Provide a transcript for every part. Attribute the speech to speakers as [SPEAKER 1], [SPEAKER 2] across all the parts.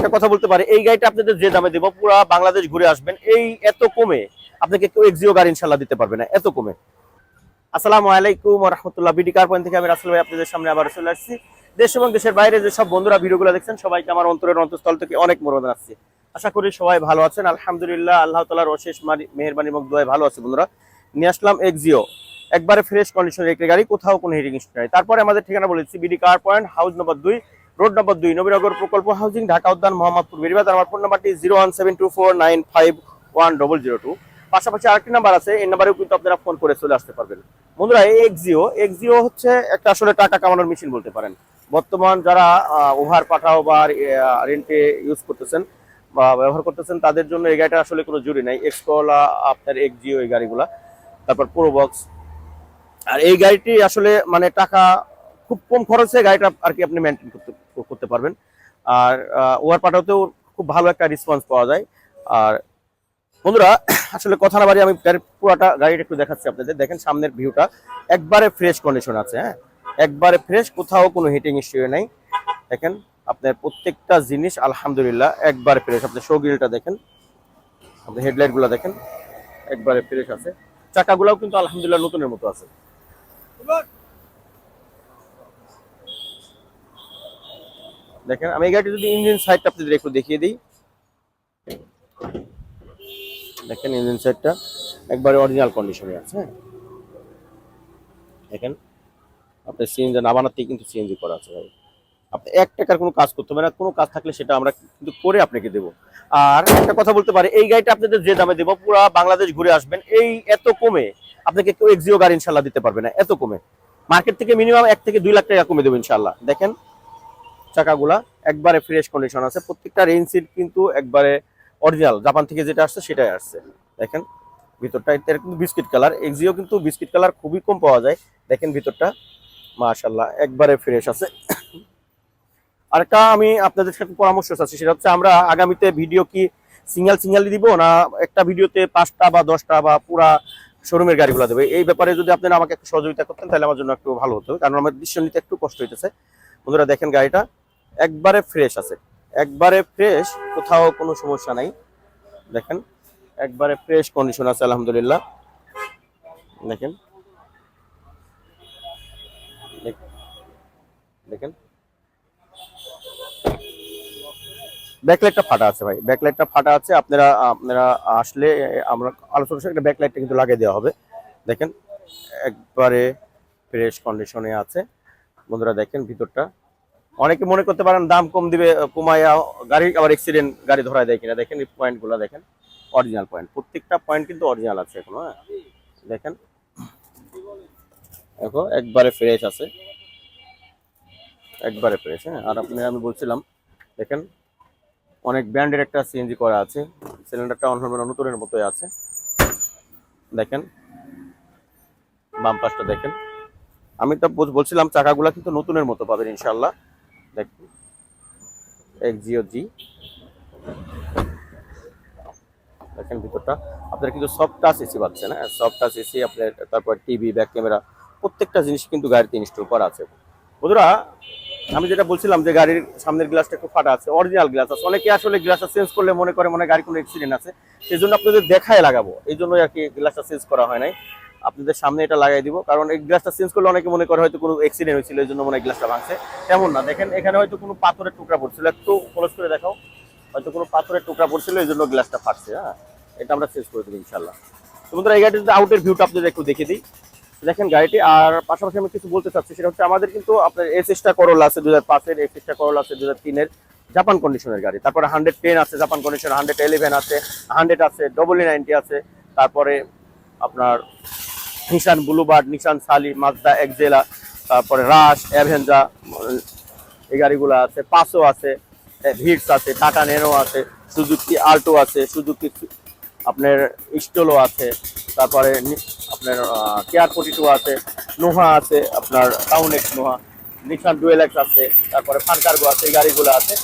[SPEAKER 1] একটা কথা বলতে পারি, এই গাড়িটা আপনাদের যে দামে দেবো, পুরো বাংলাদেশ ঘুরে আসবেন। এই এত কমে আপনাকে কেউ এক্সিও গাড়ি ইনশাল্লাহ দিতে পারবে না, এত কমে। আসসালামু আলাইকুম রহমতুল্লাহ বিডি কার পয়েন্ট থেকে আমি রাসেল ভাই আপনাদের সামনে আবার চলে আসছি। দেশ এবং দেশের বাইরে যে সব বন্ধুরা ভিডিওগুলো দেখছেন, সবাইকে আমার অন্তরের অন্তঃস্থল থেকে অনেক মনোদান আসছে আশা করি সবাই ভালো আছেন, আলহামদুলিল্লাহ, আল্লাহ তালার অশেষ মেহেরবানি এবং দোয়ায় ভালো আছে বন্ধুরা। নিয়ে আসলাম এক্সিও একবারে ফ্রেশ কন্ডিশনের একটি গাড়ি, কোথাও কোনো হিটিং ইস্যু নাই। তারপরে আমাদের ঠিকানা বলেছি BD car point house number দুই রোড নম্বর দুই, নবীনগর প্রকল্প হাউজিং ঢাকা উদ্যান, মোহাম্মদপুর। বেরিবাদ আমার ফোন নাম্বারটি zero one seven two four nine five one double zero two পাশাপাশি আরেকটি নাম্বার আছে, এই নাম্বারেও কিন্তু আপনারা ফোন করে চলে আসতে পারবেন। বন্ধুরা, এই এক্সিও এক্সিও হচ্ছে একটা আসলে টাকা কামানোর মেশিন বলতে পারেন। বর্তমান যারা ওভার পাঠাও বা রেন্টে ইউজ করতেছেন বা, ব্যবহার করতেছেন, তাদের জন্য এই গাড়িটা আসলে কোনো জুড়ি নাই। এক্সকলা আপনার এক্সিও এই গাড়িগুলা। তারপর প্রো বক্স আর এই গাড়িটি আসলে মানে টাকা খুব কম খরচে গাড়িটা আর কি আপনি মেনটেন করতে করতে পারবেন। আর ওয়ার পাঠাতেও খুব ভালো একটা রেসপন্স পাওয়া যায়। আর, বন্ধুরা, আসলে কথা না বাড়ি আমি গাড়ির পুরোটা গাড়িটা একটু দেখাচ্ছি আপনাদের। দেখেন সামনের ভিউটা একবারে ফ্রেশ কন্ডিশন আছে হ্যাঁ? একবারে ফ্রেশ কোথাও কোনো হিটিং ইস্যু নাই। দেখেন, আপনার প্রত্যেকটা জিনিস, আলহামদুলিল্লাহ, একবারে ফ্রেশ আপনার শো গ্রিলটা দেখেন, আপনার হেডলাইটগুলা দেখেন, একবারে ফ্রেশ আছে। চাকাগুলাও কিন্তু আলহামদুলিল্লাহ নতুনের মতো আছে। দেখেন, আমি এই গাড়িটি যদি ইঞ্জিন সাইডটা আপনাদের একটু দেখিয়ে দিই। দেখেন ইঞ্জিন সাইডটা একবারে অরিজিনাল কন্ডিশনে আছে হ্যাঁ? দেখেন, আপনার সিএনজি না বানাতেই কিন্তু সিএনজি করা আছে ভাই। আপনি এক টাকার কোনো কাজ করতে হবে না, কোনো কাজ থাকলে সেটা আমরা কিন্তু করে আপনাকে দেব। আর একটা কথা বলতে পারি, এই গাড়িটা আপনাদের যে দামে দেবো, পুরো বাংলাদেশ ঘুরে আসবেন, এই এত কমে আপনাকে কেউ এক্সিও গাড়ি ইনশাল্লাহ দিতে পারবে না, এত কমে। মার্কেট থেকে মিনিমাম এক থেকে দুই লাখ টাকা কমে দেবো ইনশাল্লাহ দেখেন চাকাগুলা একবারে ফ্রেশ কন্ডিশন আছে। প্রত্যেকটা রেঞ্জ সিট কিন্তু একবারে অরিজিনাল জাপান থেকে যেটা আসছে, সেটাই আসছে। দেখেন, ভিতরটা কিন্তু বিস্কিট কালার এক্সিও কিন্তু বিস্কিট কালার খুবই কম পাওয়া যায়। দেখেন ভিতরটা মাশাল্লাহ একবারে ফ্রেশ আছে। আরেকটা আমি আপনাদের সাথে পরামর্শ চাচ্ছি, সেটা হচ্ছে আমরা আগামীতে ভিডিও কি সিঙ্গেল সিঙ্গেল দিব, না একটা ভিডিওতে পাঁচটা বা দশটা বা পুরা শোরুমের গাড়িগুলো দেবে? এই ব্যাপারে যদি আপনারা আমাকে একটু সহযোগিতা করতেন, তাহলে আমার জন্য একটু ভালো হতো। কারণ আমার দৃশ্য নিতে একটু কষ্ট হইতেছে। বন্ধুরা, দেখেন গাড়িটা। একবারে ফ্রেশ আছে। একবারে ফ্রেশ কোথাও কোনো সমস্যা নাই। দেখেন, একবারে ফ্রেশ কন্ডিশন আছে, আলহামদুলিল্লাহ। দেখেন। দেখ- দেখেন। ব্যাকলাইটটা ফাটা আছে ভাই। ব্যাকলাইটটা ফাটা আছে, আপনারা আপনারা আসলে, আমরা আলোচনা একটা ব্যাকলাইটটা কিন্তু লাগিয়ে দেওয়া হবে। দেখেন, একবারে ফ্রেশ কন্ডিশনে আছে। বন্ধুরা দেখেন, ভিতরটা। অনেকে মনে করতে পারেন দাম কম দিবে, কমাইয়া গাড়ি, আবার অ্যাক্সিডেন্ট গাড়ি ধরায় দেয় কিনা। দেখেন এই পয়েন্টগুলো দেখেন অরিজিনাল পয়েন্ট প্রত্যেকটা পয়েন্ট কিন্তু অরিজিনাল আছে এখনও হ্যাঁ? দেখেন। দেখো, একবারে ফ্রেশ আছে। একবারে ফ্রেশ হ্যাঁ? আর আপনি আমি বলছিলাম, দেখেন, অনেক ব্র্যান্ডের একটা সিএনজি করা আছে। সিলিন্ডারটা অন্য নতুনের মতোই আছে। দেখেন, বাম পাশটা দেখেন। আমি তো বল- বলছিলাম, চাকাগুলা কিন্তু নতুনের মতো পাবেন ইনশাল্লাহ দেখুন এক্সিও জি। দেখেন ভিতরটা। আপনার কিন্তু সফট টাচ এসি পাচ্ছেন হ্যাঁ? সফট টাচ এসি আপনার তারপর টিভি ব্যাক ক্যামেরা প্রত্যেকটা জিনিস কিন্তু গাড়িতে ইনস্টল করা আছে। বন্ধুরা, আমি যেটা বলছিলাম যে গাড়ির সামনের গ্লাসটা একটু ফাটা আছে অরিজিনাল গ্লাস আছে। অনেকে আসলে গ্লাসটা চেঞ্জ করলে মনে করে মনে গাড়ি কোনো অ্যাক্সিডেন্ট আছে সেই জন্য আপনাদের দেখায় লাগাবো। এই জন্যই আর কি গ্লাসটা চেঞ্জ করা হয় নাই। আপনাদের সামনে এটা লাগাই দিব। কারণ এই গ্লাসটা চেঞ্জ করলে অনেকে মনে করে হয়তো কোনো অ্যাক্সিডেন্ট হয়েছিল, এই জন্য মনে হয় গ্লাসটা ভাঙছে। তেমন না, দেখেন এখানে হয়তো কোনো পাথরের টুকরা পড়ছিল। একটু ক্লোজ করে দেখাও। হয়তো কোনো পাথরের টুকরা পড়ছিল, এই জন্য গ্লাসটা ফাটছে হ্যাঁ? এটা আমরা চেঞ্জ করে দেবো ইনশাল্লাহ তো বন্ধুরা, এই গাড়ির আউটের ভিউটা আপনাদের একটু দেখে দিই। দেখেন গাড়িটি, আর পাশাপাশি আমি কিছু বলতে চাচ্ছি, সেটা হচ্ছে আমাদের কিন্তু আপনার এসএসটা করোলা আছে দু হাজার পাঁচের এসএসটা করোলা আছে দু হাজার তিনের জাপান কন্ডিশনের গাড়ি। তারপরে হান্ড্রেড টেন আছে জাপান কন্ডিশন হান্ড্রেড ইলেভেন আছে হান্ড্রেড আছে ডবল নাইনটি আছে, তারপরে আপনার নিশান ব্লুবার্ড নিশান সালি মাজদা এক্সেলা তারপরে রাশ অ্যাভেঞ্জা এই গাড়িগুলো আছে পাসও আছে ভিটস আছে টাটা নেনো আছে সুজুকি আল্টো আছে সুজুকি আপনার স্টোলো আছে, তারপরে আপনার কেয়ার ফোর্টি টু আছে নোহা আছে, আপনার টাউন এক্স নোহা নিশান ডুয়েল এক্স আছে, তারপরে ফানকার্গো আছে, এই গাড়িগুলো আছে।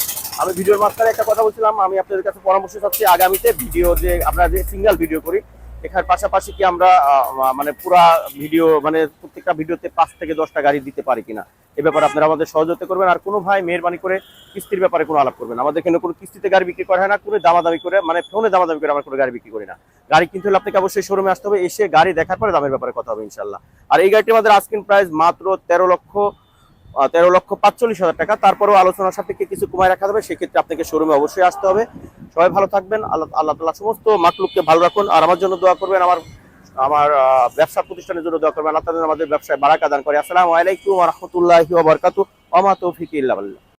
[SPEAKER 1] আমি ভিডিওর মাঝখানে একটা কথা বলছিলাম, আমি আপনাদের কাছে পরামর্শ চাচ্ছি, আগামীতে ভিডিও যে আমরা যে সিঙ্গেল ভিডিও করি এখানে পাশাপাশি কি আমরা মানে পুরা ভিডিও মানে প্রত্যেকটা ভিডিওতে পাঁচ থেকে দশটা গাড়ি দিতে পারি কিনা? এ ব্যাপারে আপনারা আমাদের সহযোগিতা করবেন আর কোনো ভাই মেহরবানি করে কিস্তির ব্যাপারে কোনো আলাপ করবেন আমাদের এখানে কোনো কিস্তিতে গাড়ি বিক্রি করা হয় না, কোনো দামাদামি করে মানে ফোনে দামাদামি করে আমরা কোনো গাড়ি বিক্রি করি না। গাড়ি কিনতে হলে আপনাকে অবশ্যই শোরুমে আসতে হবে, এসে গাড়ি দেখার পরে দামের ব্যাপারে কথা হবে ইনশাল্লাহ আর এই গাড়িটি আমাদের আস্কিন প্রাইস মাত্র তেরো লক্ষ তেরো লক্ষ পাঁচচল্লিশ হাজার টাকা। তারপরেও আলোচনার সাপেক্ষে কিছু কমায় রাখা যাবে, সেক্ষেত্রে আপনাকে শোরুমে অবশ্যই আসতে হবে। সবাই ভালো থাকবেন, আল্লাহ আল্লাহ তালা সমস্ত মাকলুককে ভালো রাখুন। আর আমার জন্য দোয়া করবেন, আমার আমার ব্যবসা প্রতিষ্ঠানের জন্য দোয়া করবেন। আল্লাহ তাদের আমাদের ব্যবসায় বারাকা দান করে। আসসালামু আলাইকুম রাহমাতুল্লাহি ওয়া বারাকাতুহু। ওয়া তৌফিক ইল্লা